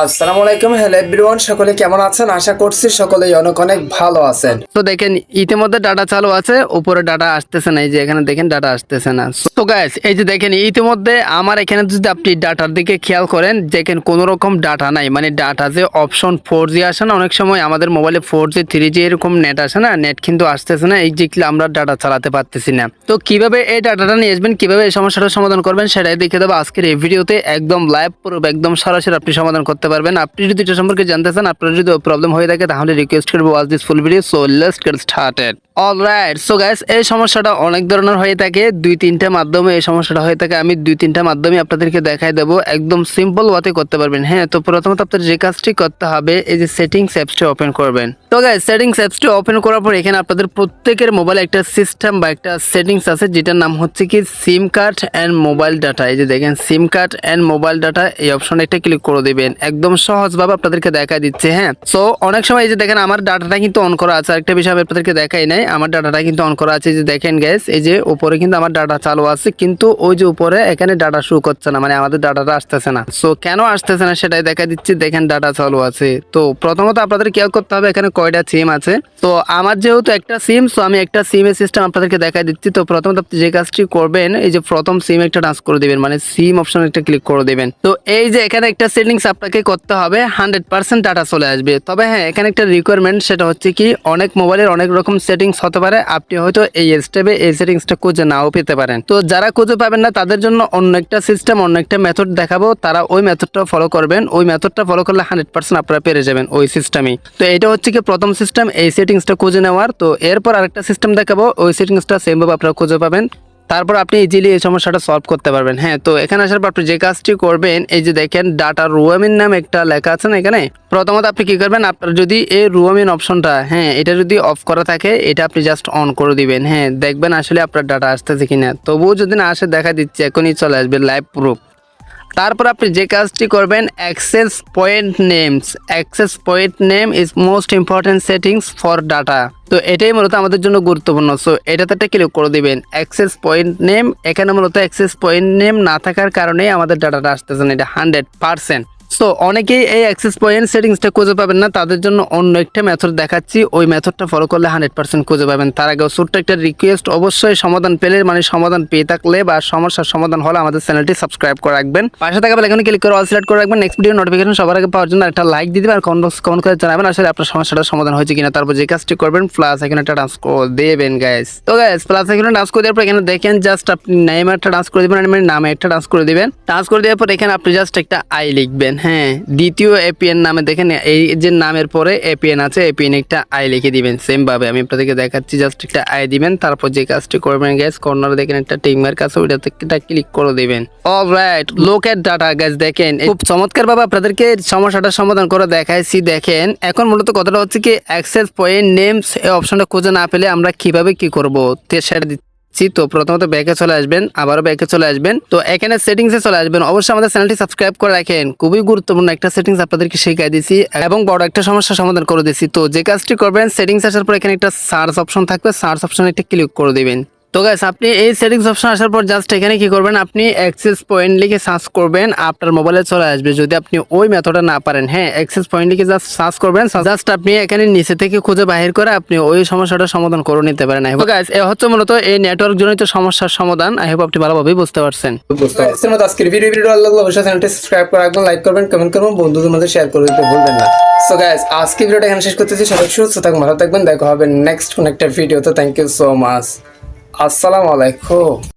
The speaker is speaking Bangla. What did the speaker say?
আসসালামু আলাইকুম। হ্যালো এভরিওয়ান সকলে কেমন আছেন? আশা করছি সকলেই অনেক অনেক ভালো আছেন। তো দেখেন, ইতিমধ্যে ডাটা চালু আছে, উপরে ডাটা আসতেছে না, এই যে এখানে দেখেন ডাটা আসতেছে না। তো এই যে দেখেন, ইতিমধ্যে আমার এখানে যদি আপনি ডাটার দিকে খেয়াল করেন, দেখেন কোনো রকম ডাটা নাই। মানে ডাটা যে অপশন ফোর জি আসে না, অনেক সময় আমাদের মোবাইলে ফোর জি থ্রি জি এরকম নেট আসে না নেট কিন্তু আসতেছে না, এই যে আমরা ডাটা চালাতে পারতেছি না। তো কীভাবে এই ডাটাটা নিয়ে আসবেন, কীভাবে এই সমস্যাটা সমাধান করবেন, সেটাই দেখে দেবো আজকের এই ভিডিওতে, একদম লাইভ প্রুফ একদম সরাসরি আপনি সমাধান করতে পারবেন। আপনি যদি এটা সম্পর্কে জানতে চান, আপনার যদি প্রবলেম হয়ে থাকে, তাহলে রিকোয়েস্ট করব watch this full video so let's get started alright so guys এই সমস্যাটা অনেক ধরনের হয়ে থাকে। দুই, তিনটা মাধ্যমে এই সমস্যাটা হয়ে থাকে। আমি দুই, তিনটা মাধ্যমে আপনাদেরকে দেখাই দেবো। একদম সিম্পল ওয়াতে করতে পারবেন। হ্যাঁ তো প্রথমত আপনার যে কাজটি করতে হবে, এই যে সেটিংস অ্যাপসটি ওপেন করবেন। তো গাইস সেটিংস অ্যাপসটি ওপেন করার পর এখানে আপনাদের প্রত্যেকের মোবাইলে একটা সিস্টেম বা একটা সেটিংস আছে, যেটার নাম হচ্ছে কি SIM card and mobile data এই যে দেখেন SIM card and mobile data এই অপশনে একটা ক্লিক করে দিবেন। একদম সহজভাবে আপনাদেরকে দেখা দিচ্ছে হ্যাঁ? সো অনেক সময় এই যে দেখেন, আমার ডাটাটা কিন্তু অন করা আছে। আরেকটা বিষয় আমি আপনাদেরকে দেখাই নাই। আমার ডাটাটা কিন্তু অন করা আছে। যে দেখেন গ্যাস এই যে উপরে কিন্তু আমার ডাটা চালু আছে। কিন্তু ওই যে উপরে এখানে ডাটা শু করছে না। মানে আমাদের ডাটাটা আসতেছে না। সো কেন আসতেছে না সেটাই দেখা দিচ্ছে। দেখেন, ডাটা চালু আছে। তো প্রথমত আপনাদের কেয়ার করতে হবে, এখানে কয়টা সিম আছে? তো আমার যেহেতু একটা সিম সো আমি একটা সিমের সিস্টেম আপনাদেরকে দেখা দিচ্ছি। তো প্রথমত আপনি যে কাজটি করবেন, এই যে প্রথম সিম একটা টাচ করে দিবেন মানে সিম অপশন একটা ক্লিক করে দিবেন। তো এই যে এখানে একটা সেটিংস আপনাকে করতে হবে হান্ড্রেড পার্সেন্ট ডাটা চলে আসবে। তবে হ্যাঁ এখানে একটা রিকোয়ারমেন্ট সেটা হচ্ছে কি, অনেক মোবাইলের অনেক রকম সেটিংস হতে পারে। আপনি হয়তো এই স্টেপে এই সেটিংসটা খুঁজে নাও পেতে পারেন। তো যারা খুঁজে পাবেন না, তাদের জন্য অন্য একটা সিস্টেম অন্য একটা মেথড দেখাবো। তারা ওই মেথডটা ফলো করবেন। ওই মেথডটা ফলো করলে হান্ড্রেড পার্সেন্ট আপনারা পেরে যাবেন ওই সিস্টেমই তো এটা হচ্ছে কি প্রথম সিস্টেম এই সেটিংসটা খুঁজে নেওয়ার, তো এরপর আরেকটা সিস্টেম দেখাবো, ওই সেটিংসটা সেমভাবে আপনারা খুঁজে পাবেন। তারপর আপনি ইজিলি এই সমস্যাটা সলভ করতে পারবেন। হ্যাঁ তো এখানে আসার পর আপনি যে কাজটি করবেন, এই যে দেখেন ডাটা রুয়ামিন নাম একটা লেখা আছে না এখানে? প্রথমত আপনি কি করবেন, আপনার যদি এই রুয়ামিন অপশনটা হ্যাঁ এটা যদি অফ করা থাকে, এটা আপনি জাস্ট অন করে দিবেন। হ্যাঁ দেখবেন আসলে আপনার ডাটা আসতেছে কিনা। তবুও যদি না আসে, দেখা দিচ্ছে, এখনই চলে আসবে লাইভ প্রুফ তারপর আপনি যে কাজটি করবেন access point names access point name is most important settings for data তো এটাই মূলত আমাদের জন্য গুরুত্বপূর্ণ। সো এটাতে একটা ক্লিক করে দিবেন অ্যাক্সেস পয়েন্ট নেম এখানে মূলত অ্যাক্সেস পয়েন্ট নেম না থাকার কারণেই আমাদের ডাটাটা আসতেছে না, এটা হান্ড্রেড পার্সেন্ট সো অনেকেই এই অ্যাক্সেস পয়েন্ট সেটিংসটা খুঁজে পাবেন না। তাদের জন্য অন্য একটা মেথড দেখাচ্ছি। ওই মেথডটা ফলো করলে হান্ড্রেড পার্সেন্ট খুঁজে পাবেন। তার আগে ছোট্ট একটা রিকোয়েস্ট অবশ্যই সমাধান পেলে মানে সমাধান পেয়ে থাকলে বা সমস্যার সমাধান হলে আমাদের চ্যানেলটি সাবস্ক্রাইব করে রাখবেন। পাশে থাকা বেল এখানে ক্লিক করে অল সিলেক্ট করে রাখবেন। নেক্সট ভিডিও নোটিফিকেশন সবার আগে পাওয়ার জন্য একটা লাইক দিয়ে দিবেন। আর কমেন্ট বক্স কমেন্ট করে জানাবেন, আসলে আপনার সমস্যাটার সমাধান হয়েছে কিনা। তারপর যে কাজটি করবেন প্লাস এখানে একটা ডান্স দেবেন গাইস তো গাইস প্লাস এখানে ডান্স করে দেওয়ার পর এখানে দেখেন জাস্ট আপনি নেমে একটা ডান্স করে দেবেন মানে নামে একটা ডান্স করে দেবেন। ডান্স করে দেওয়ার পর এখানে আপনি জাস্ট একটা আই লিখবেন। হ্যাঁ দ্বিতীয় এপিএন নামে দেখেন, এই যে নামের পরে এপিএন আছে এপিএন একটা আই লিখে দিবেন সেম ভাবে। আমি আপনাদেরকে দেখাচ্ছি জাস্ট একটা আই দিবেন, তারপর যে কাজটি করবেন গ্যাস কর্নারে দেখেন একটা টিমার কাছে ওইটাতে একটা ক্লিক করে দিবেন। অলরাইট লোক এট ডাটা গ্যাস দেখেন খুব চমৎকার ভাবে আপনাদেরকে সমস্যাটা সমাধান করে দেখাইছি, দেখেন। এখন মূলত কথাটা হচ্ছে কি অ্যাক্সেস পয়েন্ট নেমস এই অপশনটা খুঁজে না পেলে আমরা কীভাবে কি করব? সেটা দিচ্ছি তো প্রথমত ব্যাকে চলে আসবেন, আবারও ব্যাকে চলে আসবেন। তো এখানে সেটিংসে চলে আসবেন। অবশ্যই আমাদের চ্যানেলটি সাবস্ক্রাইব করে রাখেন। খুবই গুরুত্বপূর্ণ একটা সেটিংস আপনাদেরকে শিখিয়ে দিয়েছি এবং বড় একটা সমস্যা সমাধান করে দিয়েছি তো যে কাজটি করবেন সেটিংস আসার পর এখানে একটা সার্চ অপশন থাকবে। সার্চ অপশনে একটা ক্লিক করে দিবেন। তো গাইস আপনি এই সেটিংস অপশন আসার পর জাস্ট এখানে কি করবেন? আপনি অ্যাক্সেস পয়েন্ট লিখে সার্চ করবেন, আপনার মোবাইলে চলে আসবে। যদি আপনি ওই মেথডটা না পারেন হ্যাঁ অ্যাক্সেস পয়েন্ট লিখে জাস্ট সার্চ করবেন জাস্ট আপনি এখানে নিচে থেকে খুঁজে বাহির করে আপনি ওই সমস্যাটা সমাধান করে নিতে পারেন। তো গাইস এ হচ্ছে মূলত এই নেটওয়ার্ক জনিত সমস্যার সমাধান। আই হোপ আপনি ভালোভাবেই বুঝতে পারছেন। আজকের ভিডিও ভিডিও ভালো অবশ্যই চ্যানেলটি সাবস্ক্রাইব করে লাইক করবেন কমেন্ট করবেন, বন্ধুদের মধ্যে শেয়ার করে দিতে ভুলবেন না। সো গাইস আজকে ভিডিওটা এখানে শেষ করতেছি। সবাই সুস্থ থাকুন, ভালো থাকবেন। দেখা হবে নেক্সট কোন একটা ভিডিওতে থ্যাংক ইউ সো মাচ আসসালামু আলাইকুম।